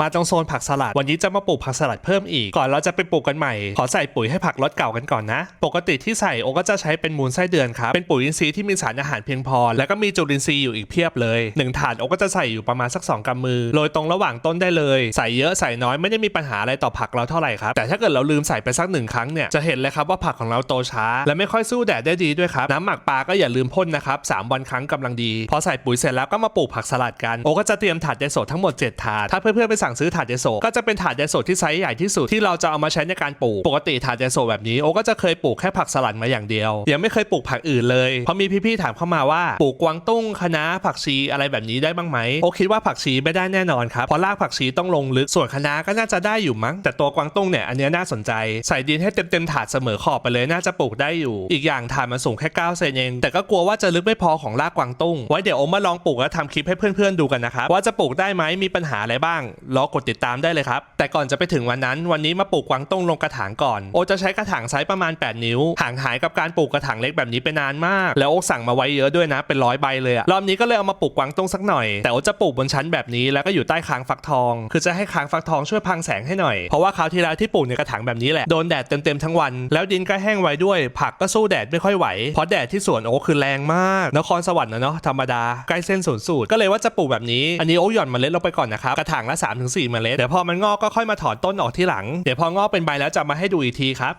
มาตรงโซนผักสลัด วันนี้จะมาปลูกผักสลัดเพิ่มอีก ก่อนเราจะไปปลูกกันใหม่ ขอใส่ปุ๋ยให้ผักลดเก่ากันก่อนนะ ปกติที่ใส่โอก็จะใช้เป็นมูลไส้เดือนครับ เป็นปุ๋ยอินทรีย์ที่มีสารอาหารเพียงพอ แล้วก็มีจุลินทรีย์อยู่อีกเพียบเลยหนึ่งถาดโอก็จะใส่อยู่ประมาณสักสองกำมือ โรยตรงระหว่างต้นได้เลย ใส่เยอะใส่น้อยไม่ได้มีปัญหาอะไรต่อผักเราเท่าไหร่ครับ แต่ถ้าเกิดเราลืมใส่ไปสักหนึ่งครั้งเนี่ย จะเห็นเลยครับว่าผักของเราโตช้า และไม่ค่อยสู้แดดได้ดีด้วยครับ น้ำหมักปลาก็อย่าลืมพ่นนะครับสามวันครั้งกำลังดี พอใส่ปุ๋ยเสร็จแล้วก็มาปลูกผักสลัดกัน โอก็จะเตรียมถาดเดโซทั้งหมด7ถาดถ้าเพื่อนๆไปสัสั่งซื้อถาดเดโซก็จะเป็นถาดเดโซที่ไซส์ใหญ่ที่สุดที่เราจะเอามาใช้ในการปลูก ปกติถาดเดโซแบบนี้โอก็จะเคยปลูกแค่ผักสลัดมาอย่างเดียว ยังไม่เคยปลูกผักอื่นเลยเพราะมีพี่ๆถามเข้ามาว่าปลูกกวางตุ้งคะน้าผักชีอะไรแบบนี้ได้บ้างไหมโอคิดว่าผักชีไม่ได้แน่นอนครับเพราะรากผักชีต้องลงลึกส่วนคะน้าก็น่าจะได้อยู่มั้ง แต่ตัวกวางตุ้งเนี่ยอันนี้น่าสนใจใส่ดินให้เต็มๆถาดเสมอขอบไปเลยน่าจะปลูกได้อยู่ อีกอย่างถาดมันสูงแค่9เซนเองแต่ก็กลัวว่าจะลึกไม่พอของรากกวางตุ้งไว้เดี๋ยวโอมาลองปลูกแล้วทำคลิปให้เพื่อนๆดูกันนะครับว่าจะปลูกได้ไหมมีปัญหาอะไรบ้างรอกดติดตามได้เลยครับ แต่ก่อนจะไปถึงวันนั้น วันนี้มาปลูกกวางตุ้งลงกระถางก่อน โอจะใช้กระถางไซส์ประมาณ 8 นิ้ว ห่างหายกับการปลูกกระถางเล็กแบบนี้ไปนานมาก แล้วโอสั่งมาไว้เยอะด้วยนะ เป็นร้อยใบเลยอะรอบนี้ก็เลยเอามาปลูกกวางตุ้งสักหน่อย แต่โอจะปลูกบนชั้นแบบนี้แล้วก็อยู่ใต้คางฟักทอง คือจะให้คางฟักทองช่วยพังแสงให้หน่อย เพราะว่าคราวที่แล้วที่ปลูกในกระถางแบบนี้แหละ โดนแดดเต็มๆทั้งวัน แล้วดินก็แห้งไว้ด้วย ผักก็สู้แดดไม่ค่อยไหว เพราะแดดที่สวนโอคือแรงมาก นครสวรรค์นะเนาะ ธรรมดา ใกล้เส้นศูนย์สูตร ก็เลยว่าจะปลูกแบบนี้ อันนี้โอหย่อนเมล็ดลงไปก่อนนะครับ กระถางละ3-4เมล็ดเดี๋ยวพอมันงอกก็ค่อยมาถอนต้นออกที่หลัง เดี๋ยวพองอกเป็นใบแล้วจะมาให้ดูอีกทีครับ